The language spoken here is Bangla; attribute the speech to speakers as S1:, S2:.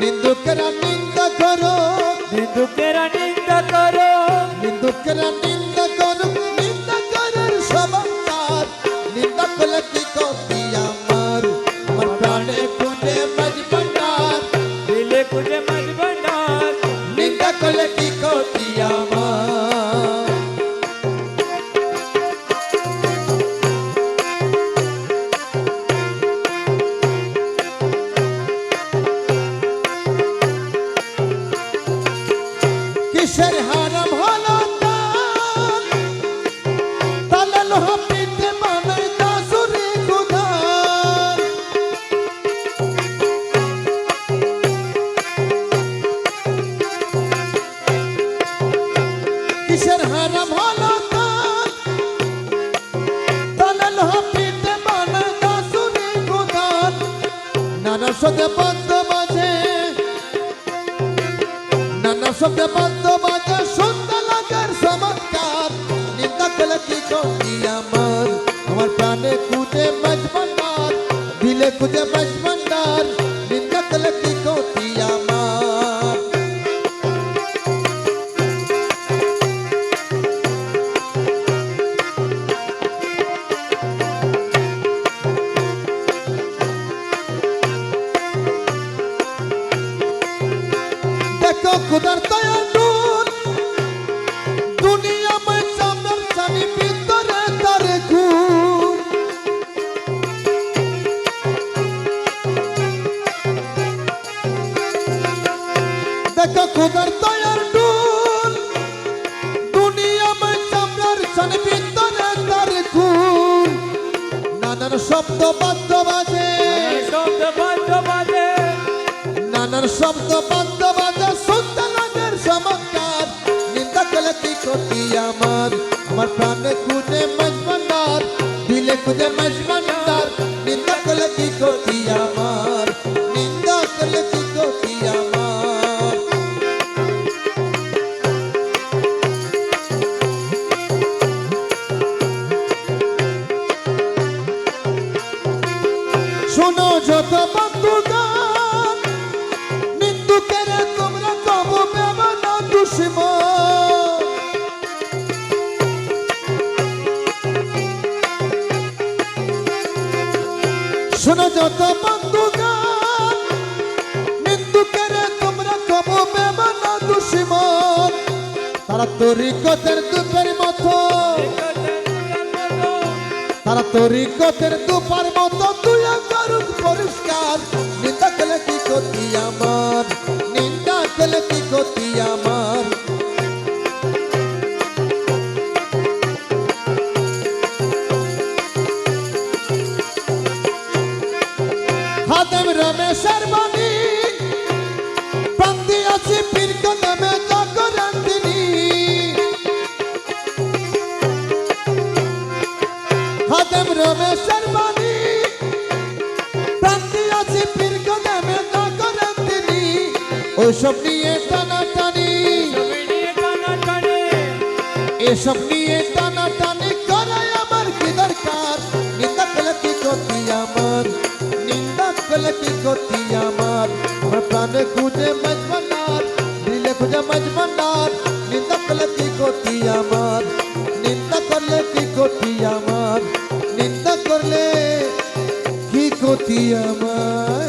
S1: নিন্দুকেরা নিন্দা করো
S2: নিন্দুকেরা নিন্দা করো
S1: নিন্দুকেরা নিন্দা করো নিন্দা করার সবাই নিন্দা করলে কি করবি আমার আমার প্রাণে খুঁজে মজবন্ডার
S2: দিলে খুঁজে
S1: বানায় দাসুরি খুদার নানা শব্দে বাদ্য বাজে। নিন্দা করলে কি করবি আমার আমার প্রাণে খুঁজে মজবন্ডার দিলে খুঁজে মজবন্ডার নিন্দা করলে কি করবি আমার দেখো খুদার দয়া দেখো খুদার দয়ার নূর দুনিয়া में চাঁদের চানি ভিতরে তারে খুন নানান শব্দ বাদ্য বাজে।
S2: শব্দ বন্ধ বাজে।
S1: নানান শব্দ বন্ধ বাজে। শুনতে লাগের চমৎকার। নিন্দা করলে কি ক্ষতি আমার? আমার প্রাণে খুঁজে মজমন্দার দিলে খুঁজে মজমন্দার যত বন্ধুগান নিন্দুকের তোমরা কব বেমানা দুশ্মন। শোনো যত বন্ধুগান নিন্দুকের তোমরা কব বেমানা দুশ্মন। তারা তরিকতের দুপের তারা তরিকতের দুপার মতো তুই করুক পরিষ্কার। নিন্দা করলে কি ক্ষতি আমার? নিন্দা করলে কি ক্ষতি আমার? হাতেম রমেশের রমেশের বাণী। প্রান্তি আছি পীর কদমে জাগরন্দিনী ওইসব নিয়ে টানাটানি। এসব নিয়ে টানাটানি করাই আমার কি প্রাণে খুঁজে মজবন্দার দিলে খুঁজে মজবন্দার করলে কি ক্ষতি আমার?